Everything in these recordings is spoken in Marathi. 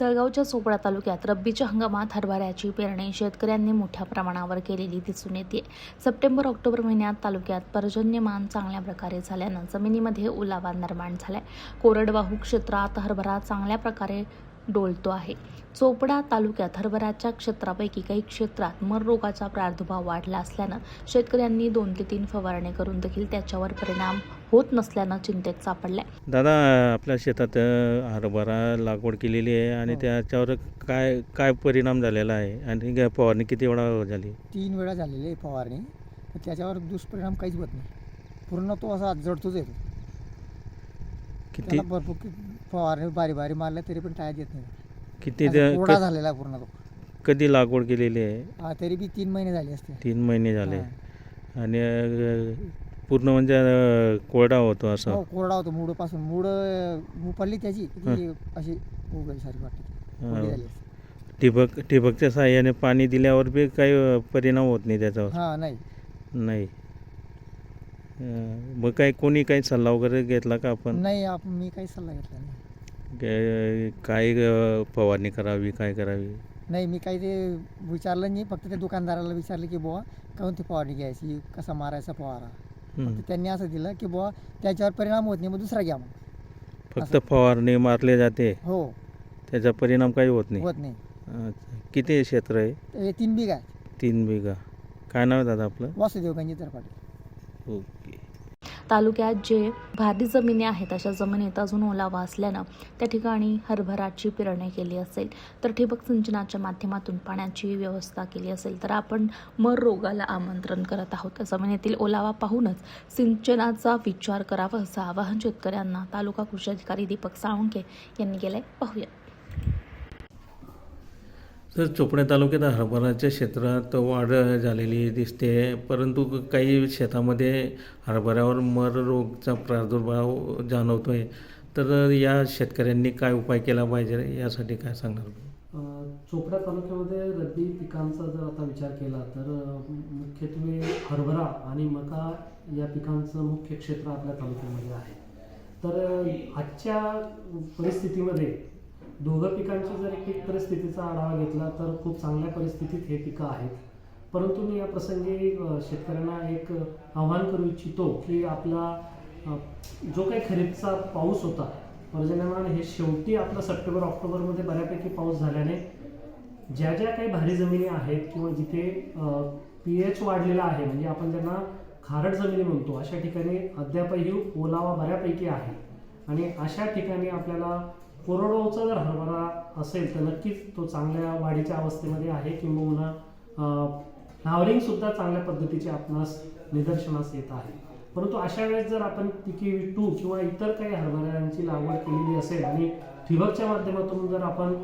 जळगावच्या चोपडा तालुक्यात रब्बीच्या हंगामात हरभऱ्याची पेरणी शेतकऱ्यांनी मोठ्या प्रमाणावर केलेली दिसून येते. सप्टेंबर ऑक्टोबर महिन्यात तालुक्यात पर्जन्यमान चांगल्या प्रकारे झाल्यानं जमिनीमध्ये ओलावा निर्माण झालाय. कोरडवाहू क्षेत्रात हरभरा चांगल्या प्रकारे डोलतो आहे. चोपडा तालुक्यात हरभऱ्याच्या क्षेत्रापैकी काही क्षेत्रात मर रोगाचा प्रादुर्भाव वाढला असल्यानं शेतकऱ्यांनी दोन ते तीन फवारणी करून देखील त्याच्यावर परिणाम होत नसल्यानं चिंतेत सापडलाय. दादा आपल्या शेतात अ, हरभरा लागवड केलेली आहे आणि हो. त्याच्यावर काय काय परिणाम झालेला आहे? आणि काय फवारणी किती वेळा झाली? तीन वेळा झालेली आहे फवारणी. पण त्याच्यावर दुष्परिणाम काहीच होत नाही. पूर्ण तो असा जडतोच येतो. किती? त्याला भरपूर कि- फवारणी बारी बारी मारल्या तरी पण टाळ्यात येत नाही. किती असा त्या- कोरडा क- झालेला आहे पूर्ण तो. कधी लागवड केलेली आहे? हा, तरी बी तीन महिने झाले असते. तीन महिने झाले. हा. आणि अ, पूर्ण म्हणजे अ, कोरडा होतो हो असं कोरडा होतो मूडपासून मूड उपडली त्याची ती अशी वाटते. कोरडी झाली असते. ठिबक ठिबकच्या साह्याने पाणी दिल्यावर बी काही अ, परिणाम होत नाही त्याच्यावर. हा नाही. नाही. अ, मग काय कोणी काही सल्ला वगैरे घेतला का आपण? नाही मी काही सल्ला घेतला नाही. काय- काय अ, फवारणी करावी काय करावी? नाही मी काही ते विचारलं नाही. फक्त त्या दुकानदाराला विचारलं की बुवा कोणती फवारणी घ्यायची? कसा मारायचा फवारा? त्यांनी असं दिलं की बुवा त्याच्यावर परिणाम होत नाही मग दुसरा घ्या मग. फक्त फवारणी मारले जाते. हो. त्याचा परिणाम काही होत नाही. होत नाही. अच्छा. किती क्षेत्र आहे? हे तीन बिघा आहे. तीन बिघा. काय नाव आहे दादा आपलं? वासुदेव गंजी तरपाटे ओके. तालुक्यात जे भारी जमिनी आहेत अशा जमिनीत अजून ओलावा असल्यानं त्या ठिकाणी हरभराची पेरणी केली असेल. तर ठिबक सिंचनाच्या माध्यमातून पाण्याची व्यवस्था केली असेल. तर आपण मर रोगाला आमंत्रण करत आहोत. जमिनीतील ओलावा पाहूनच सिंचनाचा विचार करावा असं आवाहन शेतकऱ्यांना तालुका कृषी अधिकारी दीपक साळुंके यांनी केलंय. पाहूया. तर चोपड्या तालुक्यात हरभराच्या क्षेत्रात वाढ झालेली दिसते परंतु काही शेतामध्ये हरभऱ्यावर मर रोगचा प्रादुर्भाव जाणवतो आहे तर या शेतकऱ्यांनी काय उपाय केला पाहिजे? यासाठी काय सांगणार? चोपडा तालुक्यामध्ये रब्बी पिकांचा जर आता विचार केला तर मुख्यत्वे हरभरा आणि मका या पिकांचं मुख्य क्षेत्र आपल्या तालुक्यामध्ये आहे. तर आजच्या परिस्थितीमध्ये दोघं पिकांची जर एक परिस्थितीचा आढावा घेतला तर खूप चांगल्या परिस्थितीत हे पिकं आहेत. परंतु मी या प्रसंगी शेतकऱ्यांना एक आव्हान करू इच्छितो की आपला जो काही खरीपचा पाऊस होता पर्जन्यमान हे शेवटी आपला सप्टेंबर ऑक्टोबरमध्ये बऱ्यापैकी पाऊस झाल्याने ज्या ज्या काही भारी जमिनी आहेत किंवा जिथे पी एच वाढलेला आहे म्हणजे आपण त्यांना खारट जमिनी म्हणतो अशा ठिकाणी अद्यापही ओलावा बऱ्यापैकी आहे. आणि अशा ठिकाणी आपल्याला कोरडवाहूचा जर हरभरा असेल तर नक्कीच तो चांगल्या वाढीच्या अवस्थेमध्ये आहे. किंबहुना फ्लावरिंग सुद्धा चांगल्या पद्धतीचे आपणास निदर्शनास येत आहे. परंतु अशा वेळेस जर आपण पिके टू किंवा इतर काही हरभऱ्यांची लागवड केलेली असेल आणि ठिबकच्या माध्यमातून जर आपण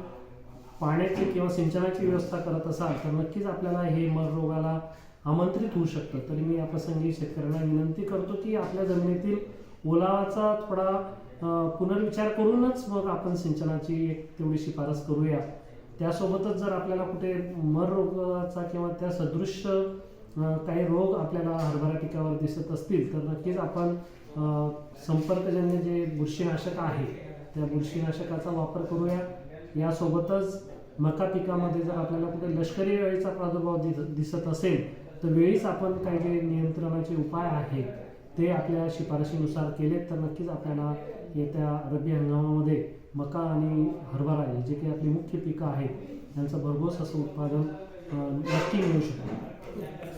पाण्याची किंवा सिंचनाची व्यवस्था करत असाल तर नक्कीच आपल्याला हे मर रोगाला आमंत्रित होऊ शकतं. तरी मी या प्रसंगी शेतकऱ्यांना विनंती करतो की आपल्या जमिनीतील ओलावाचा थोडा पुनर्विचार करूनच मग आपण सिंचनाची एक तेवढी शिफारस करूया. त्यासोबतच जर आपल्याला कुठे मर रोगाचा किंवा त्या सदृश काही रोग आपल्याला हरभरा पिकावर दिसत असतील तर नक्कीच आपण संपर्कजन्य जे बुरशीनाशक आहे त्या बुरशीनाशकाचा वापर करूया. यासोबतच मका पिकामध्ये जर आपल्याला कुठे लष्करी वेळीचा प्रादुर्भाव दिसत असेल तर वेळीच आपण काही जे नियंत्रणाचे उपाय आहेत ते आपल्या शिफारशीनुसार केलेत तर नक्कीच आपल्याला येत्या रब्बी हंगामामध्ये मका आणि हरभरा हे जे काही आपली मुख्य पिकं आहेत त्यांचं भरघोस असं उत्पादन नक्की मिळू शकतं.